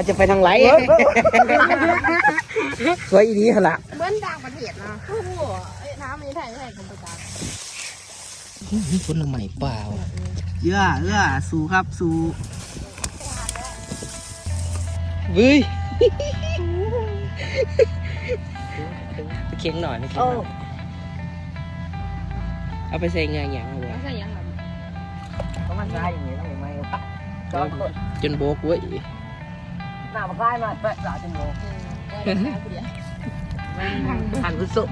เขาจะไปทางไหนสวยอีนี้หั่นล่ะเหมือนต่างประเทศนะโอ้โหเอ้ยน้ำไม่ไทยไทยกับประจานนี่คนละใหม่เปล่าเอื้อเอื้อสู้ครับสู้เว้ยเคียงหน่อยนะเคียงหน่อยเอาไปใส่งานอย่างเอาไม่วะใช่ยังแบบต้องมันได้อย่างนี้ต้องอย่างไรวะจอดคนจนโบกเว้ย หน้ามาใกล้มาแปะสาจมูกเออน้ำเดียวหันกุศล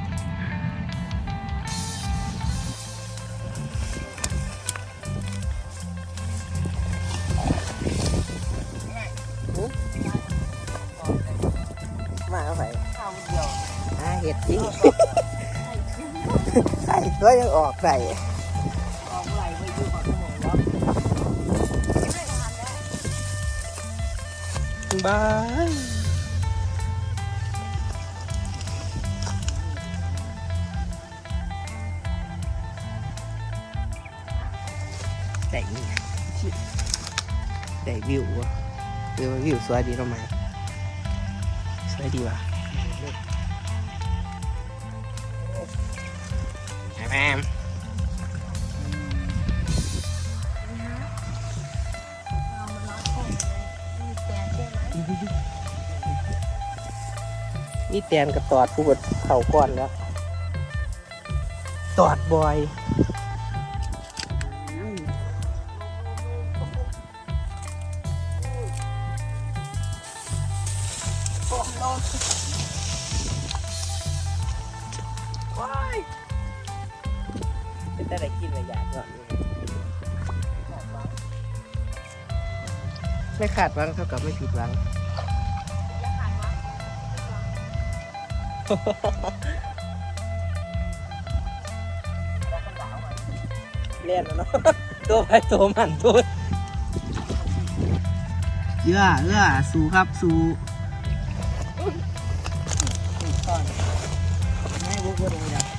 มาเอาไปข้าวเดียวหาเห็ดที่ใส่ก็ยังออกใส่ บายได้นี่ไงได้วิววะวิววิวสวยดีทำไมสวยดีวะแม่ มนี่แตนกับตอดผู้บดเข่าก้อนแล้ว ตอดบอยว้ายเป็นแต่ได้กินระยะก่อนไม่ขาดหวังเท่ากับไม่ผิดหวัง เล่นแล้วเนาะตัวไปตัวมันตัวเอื้อเอื้อสู้ครับสู้ไม่บุกบุกเลย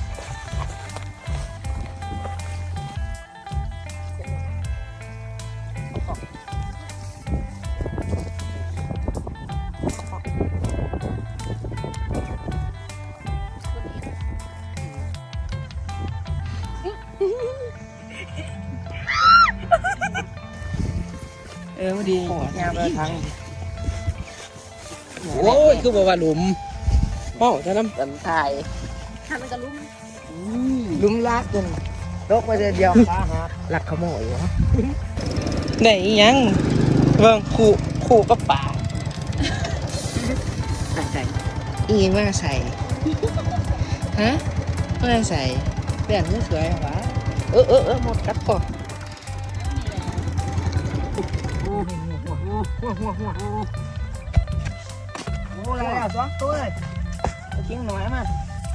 เออมาดีงานไปทางโอ้ยคือบอกว่าหลุมห้องจะน้ำตันทายทำมันกระลุ่มหลุมรักจนลกไปเดียวขาหักลักขโมยวะได้อีหยังเบิ่งขู่ขู่กับป่าใส่อีหยังมาใส่ฮะมาใส่เปลี่ยนมือสวยเหรอวะเออเออเออหมดกัดคอโหหัวหัวหัวหัวหัวโอ้อะไรอะสองตัวเลยทิ้งหน่อยมา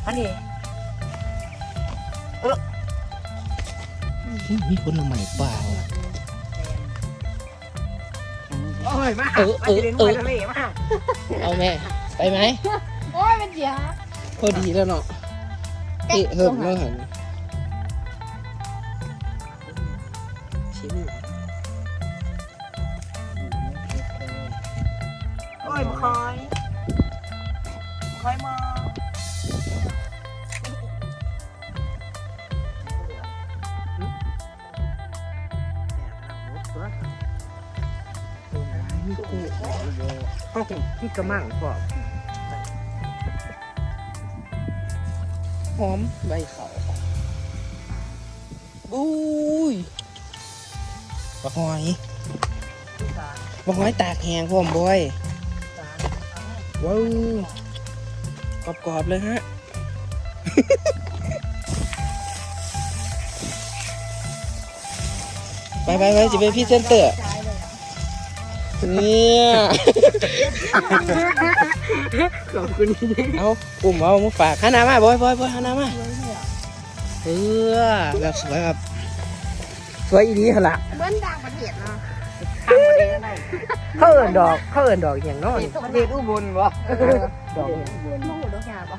อันนี้มีคนละใหม่เปล่าโอ้ยมาเออเออเออทะเลมาเอาแม่ไปไหมโอ้ยเป็นยาพอดีแล้วเนาะเอ๊ะเฮิมแล้วหันชิ้นโอยมาคอยมาคอยมามีคู่ห้องที่กระมังพอหอมใบเขาบุ้ยบักหอยบักหอยตากแหงพร้อมบอย ว้าวกรอบๆเลยฮะ ไปไปไปจะเป็นพรี่เซนเตอร์ใช้เลยอะเนี่ยขอบคุณเอาปุ่มเอามาฝากฮานามาบอยบอยบอยฮานามาเออแบบสวยแบบสวยอีนี้หนละเหมือนต่างประเทศนะ ทางประเทศได้เขาเอินดอกเขาเอินดอกอย่างน้อยประเทศอุบลวะดอกโมโหดอกยาปะ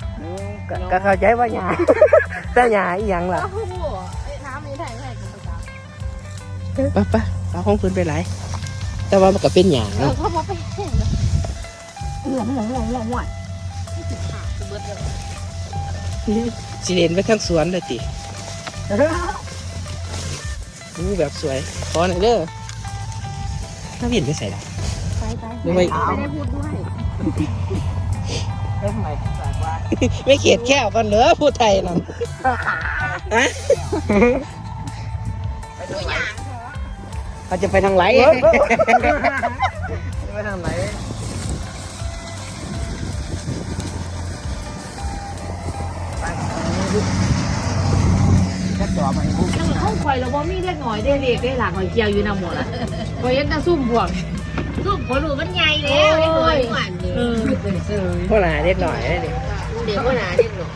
ก็ก็เข้าใจว่าหยา แต่หยาอีหยังล่ะ โอ้โหเอ้ยน้ำไม่ไทยไทยกับประจานไปไปเอาของคืนไปไหลแต่ว่ามันก็เป็นหยาเออเนาะเขาบอกไปเห็นเลยหัวหัวหัวหัวหัวสิเด่นไปทั้งสวนเลยติอู้แบบสวยขอหน่อยเด้อ ถ้าเวียนไปใส่ละไปไปไม่ไม่ไม่ได้พูดด้วยเอ้ยทำไมแปลกว่าไม่เขียดแค่กันเหรอผู้ไทยนั่นฮะไปทางไหนเขาจะไปทางไหนไปทางไหนไปจะต่อมาอีกบุ๊กนั่งเข้าคอยแล้วว่ามีเล็กหน่อยได้เล็กได้หลักหน่อยเกี่ยวอยู่นำหมดละค อยยังจะซุ่มบวกซุ่มผลหนูมันใหญ่แล้วเล็กหน่อยหวานนี่พวกหลาเล็กหน่อยได้ดิเดี๋ยวก็หนาเล็กหน่อย